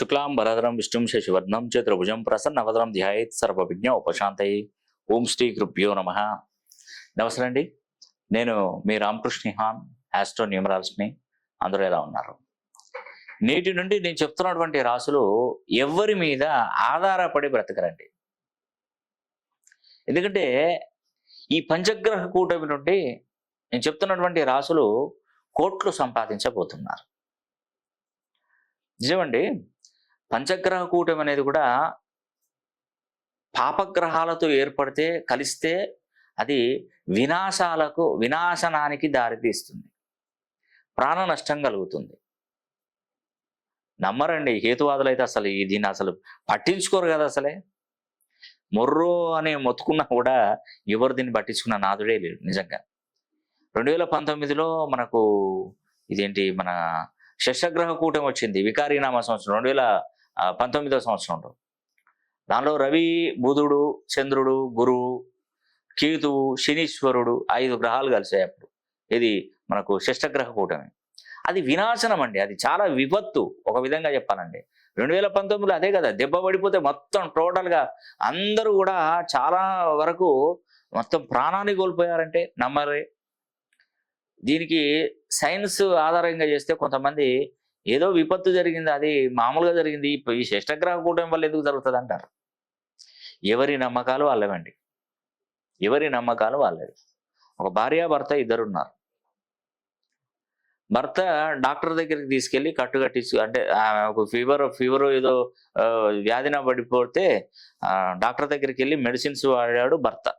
శుక్లాం వరదరం విష్ణుం శశివర్ణం చతుర్భుజం ప్రసన్నవదనం ధ్యాయేత్ సర్వవిజ్ఞ ఉపశాంతయి ఓం శ్రీ కృభ్యో నమ నమస్తే అండి నేను మీ రామకృష్ణిహాన్ ఆస్ట్రో న్యూమరాల్స్ని అందరూ ఎలా ఉన్నారు? నేటి నుండి నేను చెప్తున్నటువంటి రాసులు ఎవరి మీద ఆధారపడి బ్రతకరండి. ఎందుకంటే ఈ పంచగ్రహ కూటమి నుండి నేను చెప్తున్నటువంటి రాసులు కోట్లు సంపాదించబోతున్నారు. నిజమండి? పంచగ్రహ కూటమి అనేది కూడా పాపగ్రహాలతో ఏర్పడితే కలిస్తే అది వినాశాలకు వినాశనానికి దారితీస్తుంది. ప్రాణ నష్టం కలుగుతుంది. నమ్మరండి హేతువాదులు అయితే అసలు ఈ దీన్ని అసలు పట్టించుకోరు కదా అసలే. మొర్రో అని మొత్తుకున్నా కూడా ఎవరు దీన్ని పట్టించుకున్న నాదుడే లేడు నిజంగా. రెండు వేల పంతొమ్మిదిలో మనకు ఇదేంటి మన శశగ్రహ కూటమి వచ్చింది వికారీనామ సంవత్సరం రెండు వేల పంతొమ్మిదో సంవత్సరంలో. దానిలో రవి బుధుడు చంద్రుడు గురువు కేతువు శనీశ్వరుడు ఐదు గ్రహాలు కలిసాయి అప్పుడు. ఇది మనకు శిష్టగ్రహ కూటమి. అది వినాశనం అండి. అది చాలా విపత్తు. ఒక విధంగా చెప్పాలండి. రెండు వేల పంతొమ్మిదిలో అదే కదా. దెబ్బ పడిపోతే మొత్తం టోటల్గా అందరూ కూడా చాలా వరకు మొత్తం ప్రాణాన్ని కోల్పోయారంటే నమ్మరే. దీనికి సైన్స్ ఆధారంగా చేస్తే కొంతమంది ఏదో విపత్తు జరిగింది అది మామూలుగా జరిగింది. ఈ- ఈ శష్టగ్రహ కూటమి వల్ల ఎందుకు జరుగుతుంది అంటారు? ఎవరి నమ్మకాలు వాళ్ళవండి. ఎవరి నమ్మకాలు వాళ్ళవి. ఒక భార్యాభర్త ఇద్దరు ఉన్నారు భర్త డాక్టర్ దగ్గరికి తీసుకెళ్ళి కట్టు కట్టించు అంటే ఒక ఫీవర్ ఫీవర్ ఏదో వ్యాధిన పడిపోతే డాక్టర్ దగ్గరికి వెళ్ళి మెడిసిన్స్ వాడాడు భర్త.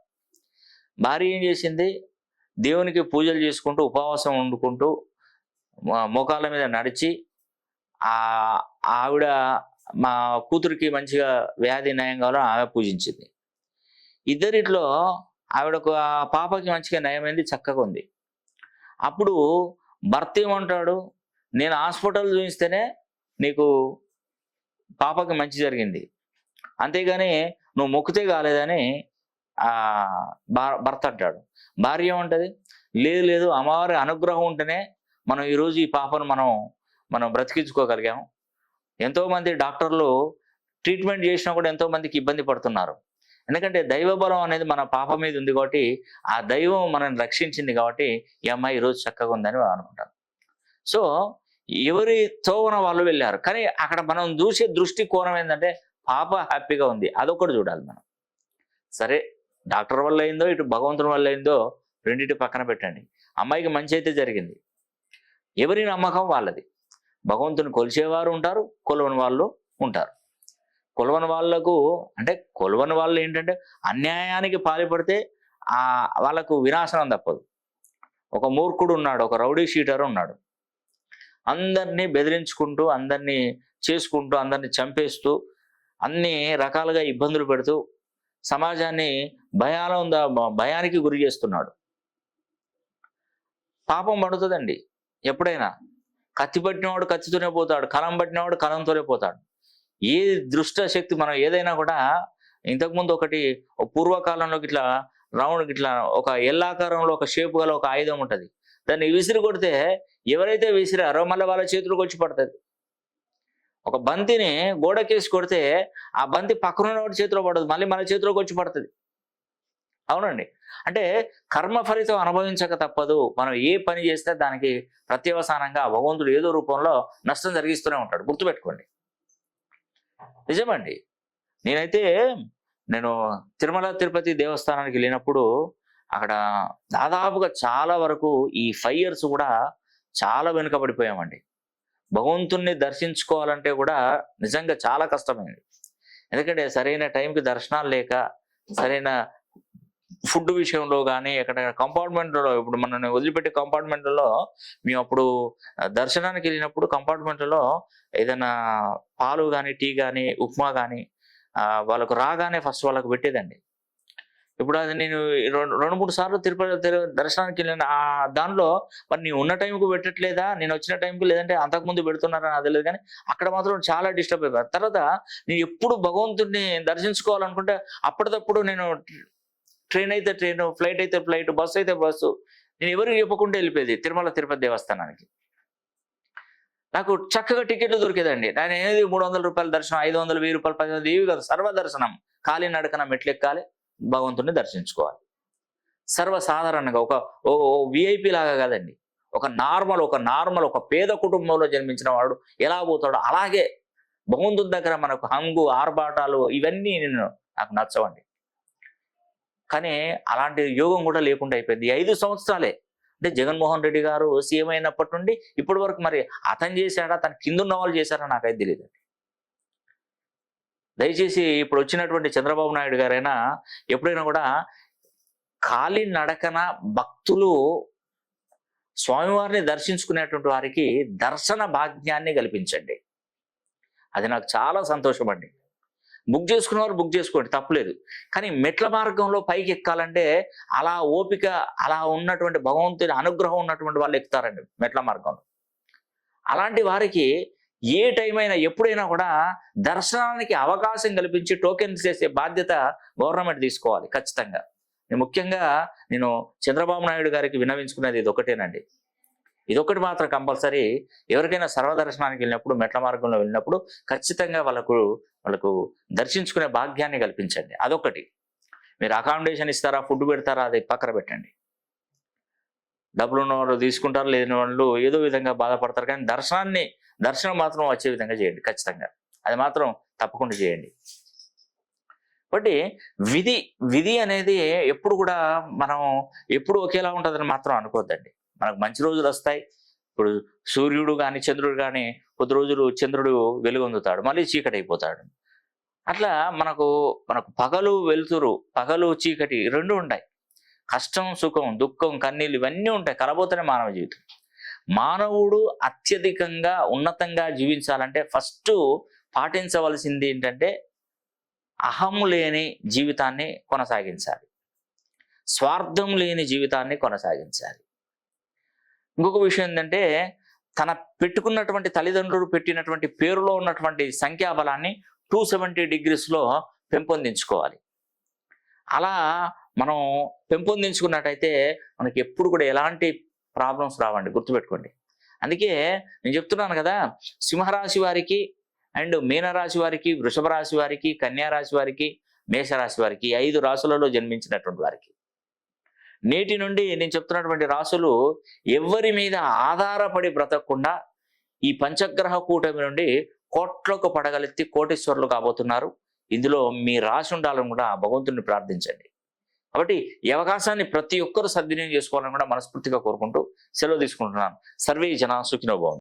భార్య ఏం చేసింది? దేవునికి పూజలు చేసుకుంటూ ఉపవాసం వండుకుంటూ మోకాళ్ళ మీద నడిచి ఆ ఆవిడ మా కూతురికి మంచిగా వ్యాధి నయం కావాలో ఆమె పూజించింది. ఇద్దరిట్లో ఆవిడకు ఆ పాపకి మంచిగా నయమైంది చక్కగా ఉంది. అప్పుడు భర్త ఏమంటాడు నేను హాస్పిటల్ చూపిస్తేనే నీకు పాపకి మంచి జరిగింది. అంతేగాని నువ్వు మొక్కితే కాలేదని ఆ భర్త అంటాడు. భార్య ఏమంటది లేదు లేదు అమ్మవారి అనుగ్రహం ఉంటేనే మనం ఈరోజు ఈ పాపను మనం మనం బ్రతికించుకోగలిగాము. ఎంతోమంది డాక్టర్లు ట్రీట్మెంట్ చేసినా కూడా ఎంతోమందికి ఇబ్బంది పడుతున్నారు. ఎందుకంటే దైవ బలం అనేది మన పాప మీద ఉంది కాబట్టి ఆ దైవం మనల్ని రక్షించింది కాబట్టి ఈ అమ్మాయి ఈరోజు చక్కగా ఉందని అనుకుంటాను సో ఎవరి తోవన వాళ్ళు వెళ్ళారు. కానీ అక్కడ మనం చూసే దృష్టి కోణం ఏంటంటే పాప హ్యాపీగా ఉంది. అదొకటి చూడాలి మనం. సరే డాక్టర్ వల్ల అయిందో ఇటు భగవంతుని వల్ల అయిందో రెండింటి పక్కన పెట్టండి. అమ్మాయికి మంచి అయితే జరిగింది. ఎవరి నమ్మకం వాళ్ళది. భగవంతుని కొలిచేవారు ఉంటారు కొలవని వాళ్ళు ఉంటారు. కొలవని వాళ్ళకు అంటే కొలవని వాళ్ళు ఏంటంటే అన్యాయానికి పాల్పడితే ఆ వాళ్ళకు వినాశనం తప్పదు. ఒక మూర్ఖుడు ఉన్నాడు ఒక రౌడీ షీటర్ ఉన్నాడు. అందరినీ బెదిరించుకుంటూ అందరినీ చేసుకుంటూ అందరినీ చంపేస్తూ అన్ని రకాలుగా ఇబ్బందులు పెడుతూ సమాజాన్ని భయాల భయానికి గురి చేస్తున్నాడు. పాపం పడుతుందండి ఎప్పుడైనా. కత్తి పట్టినవాడు కత్తితోనే పోతాడు కలం పట్టినవాడు కలంతోనే పోతాడు. ఏ దృష్ట శక్తి మనం ఏదైనా కూడా ఇంతకుముందు ఒకటి పూర్వకాలంలో ఇట్లా రౌండ్ ఇట్లా ఒక ఎల్లాకారంలో ఒక షేప్ గల ఒక ఆయుధం ఉంటుంది. దాన్ని విసిరి కొడితే ఎవరైతే విసిరారో మళ్ళీ వాళ్ళ చేతులకు వచ్చి పడుతుంది. ఒక బంతిని గోడకేసి కొడితే ఆ బంతి పక్కన చేతిలో పడదు మళ్ళీ మన చేతిలోకి వచ్చి పడుతుంది. అవునండి. అంటే కర్మ ఫలితం అనుభవించక తప్పదు. మనం ఏ పని చేస్తే దానికి ప్రత్యవసానంగా భగవంతుడు ఏదో రూపంలో నష్టం జరిగిస్తూనే ఉంటాడు. గుర్తుపెట్టుకోండి. నిజమండి. నేనైతే నేను తిరుమల తిరుపతి దేవస్థానానికి వెళ్ళినప్పుడు అక్కడ దాదాపుగా చాలా వరకు ఈ ఫైవ్ ఇయర్స్ కూడా చాలా వెనుకబడిపోయామండి. భగవంతుణ్ణి దర్శించుకోవాలంటే కూడా నిజంగా చాలా కష్టమైంది. ఎందుకంటే సరైన టైంకి దర్శనాలు లేక సరైన ఫుడ్ విషయంలో కానీ ఎక్కడ కంపార్ట్మెంట్లలో ఇప్పుడు మనల్ని వదిలిపెట్టే కంపార్ట్మెంట్లలో మేము అప్పుడు దర్శనానికి వెళ్ళినప్పుడు కంపార్ట్మెంట్లలో ఏదైనా పాలు కానీ టీ కానీ ఉప్మా కానీ వాళ్ళకు రాగానే ఫస్ట్ వాళ్ళకు పెట్టేదండి. ఇప్పుడు అది నేను రెండు రెండు మూడు సార్లు తిరుపతి దర్శనానికి వెళ్ళిన ఆ దానిలో మరి నేను ఉన్న టైంకు పెట్టట్లేదా? నేను వచ్చిన టైంకి లేదంటే అంతకుముందు పెడుతున్నారని అది లేదు కానీ అక్కడ మాత్రం చాలా డిస్టర్బ్ అయిపోయారు తర్వాత నేను ఎప్పుడు భగవంతుడిని దర్శించుకోవాలనుకుంటే అప్పటికప్పుడు నేను ట్రైన్ అయితే ట్రైన్ ఫ్లైట్ అయితే ఫ్లైట్ బస్సు అయితే బస్సు. నేను ఎవరికి చెప్పకుండా వెళ్ళిపోయేది? తిరుమల తిరుపతి దేవస్థానానికి. నాకు చక్కగా టికెట్లు దొరికేదండి. నేను ఏది మూడు వందల రూపాయల దర్శనం ఐదు వందలు వెయ్యి రూపాయలు పది వందలు ఇవి కాదు సర్వ దర్శనం ఖాళీ నడకన మెట్లెక్కాలి భగవంతుని దర్శించుకోవాలి. సర్వసాధారణంగా ఒక ఓ విఐపి లాగా కాదండి. ఒక నార్మల్ ఒక నార్మల్ ఒక పేద కుటుంబంలో జన్మించిన వాడు ఎలా పోతాడో అలాగే భగవంతుని దగ్గర మనకు హంగు ఆర్భాటాలు ఇవన్నీ నేను నాకు నచ్చవండి. కానీ అలాంటి యోగం కూడా లేకుండా అయిపోయింది. ఐదు సంవత్సరాలే. అంటే జగన్మోహన్ రెడ్డి గారు సీఎం అయినప్పటి నుండి ఇప్పటి వరకు మరి అతను చేశాడా తన కింద ఉన్న వాళ్ళు చేశారా నాకైతే తెలియదు దయచేసి ఇప్పుడు వచ్చినటువంటి చంద్రబాబు నాయుడు గారైనా ఎప్పుడైనా కూడా ఖాళీ నడకన భక్తులు స్వామివారిని దర్శించుకునేటువంటి వారికి దర్శన భాగ్యాన్ని కల్పించండి. అది నాకు చాలా సంతోషం అండి బుక్ చేసుకున్నవారు బుక్ చేసుకోండి తప్పలేదు. కానీ మెట్ల మార్గంలో పైకి ఎక్కాలంటే అలా ఓపిక అలా ఉన్నటువంటి భగవంతుని అనుగ్రహం ఉన్నటువంటి వాళ్ళు ఎక్కుతారండి మెట్ల మార్గంలో. అలాంటి వారికి ఏ టైం అయినా ఎప్పుడైనా కూడా దర్శనానికి అవకాశం కల్పించి టోకెన్స్ చేసే బాధ్యత గవర్నమెంట్ తీసుకోవాలి ఖచ్చితంగా. నేను ముఖ్యంగా నేను చంద్రబాబు నాయుడు గారికి విన్నవించుకునేది ఇది ఒకటేనండి. ఇదొకటి మాత్రం కంపల్సరీ. ఎవరికైనా సర్వదర్శనానికి వెళ్ళినప్పుడు మెట్ల మార్గంలో వెళ్ళినప్పుడు ఖచ్చితంగా వాళ్ళకు వాళ్ళకు దర్శించుకునే భాగ్యాన్ని కల్పించండి. అదొకటి మీరు అకామిడేషన్ ఇస్తారా ఫుడ్ పెడతారా అది పక్కన పెట్టండి. డబ్బులు ఉన్న వాళ్ళు తీసుకుంటారు లేని వాళ్ళు ఏదో విధంగా బాధపడతారు కానీ దర్శనాన్ని దర్శనం మాత్రం వచ్చే విధంగా చేయండి ఖచ్చితంగా. అది మాత్రం తప్పకుండా చేయండి. కాబట్టి విధి విధి అనేది ఎప్పుడు కూడా మనం ఎప్పుడు ఒకేలా ఉంటుందని మాత్రం అనుకోవద్దండి మనకు మంచి రోజులు వస్తాయి. ఇప్పుడు సూర్యుడు కానీ చంద్రుడు కానీ కొద్ది రోజులు చంద్రుడు వెలుగొందుతాడు. మళ్ళీ చీకటి అయిపోతాడు అట్లా మనకు మనకు పగలు వెలుతురు పగలు చీకటి రెండు ఉంటాయి. కష్టం సుఖం దుఃఖం కన్నీళ్ళు ఇవన్నీ ఉంటాయి. కలబోతనే మానవ జీవితం. మానవుడు అత్యధికంగా ఉన్నతంగా జీవించాలంటే ఫస్ట్ పాటించవలసింది ఏంటంటే అహం లేని జీవితాన్ని కొనసాగించాలి. స్వార్థం లేని జీవితాన్ని కొనసాగించాలి. ఇంకొక విషయం ఏంటంటే తన పెట్టుకున్నటువంటి తల్లిదండ్రులు పెట్టినటువంటి పేరులో ఉన్నటువంటి సంఖ్యాబలాన్ని టూ సెవెంటీ డిగ్రీస్లో పెంపొందించుకోవాలి. అలా మనం పెంపొందించుకున్నట్టయితే మనకి ఎప్పుడు కూడా ఎలాంటి ప్రాబ్లమ్స్ రావండి గుర్తుపెట్టుకోండి. అందుకే నేను చెప్తున్నాను కదా సింహరాశి వారికి అండ్ మీనరాశి వారికి వృషభ రాశి వారికి కన్యా రాశి వారికి మేషరాశి వారికి ఐదు రాశులలో జన్మించినటువంటి వారికి. నేటి నుండి నేను చెప్తున్నటువంటి రాశులు ఎవరి మీద ఆధారపడి బ్రతకకుండా ఈ పంచగ్రహ కూటమి నుండి కోట్లకు పడగలెత్తి కోటేశ్వరులు కాబోతున్నారు. ఇందులో మీ రాశి ఉండాలని కూడా భగవంతుని ప్రార్థించండి. కాబట్టి ఈ అవకాశాన్ని ప్రతి ఒక్కరూ సద్వినియోగం చేసుకోవాలని కూడా మనస్ఫూర్తిగా కోరుకుంటూ సెలవు తీసుకుంటున్నాను. సర్వే జన సుఖినోభవం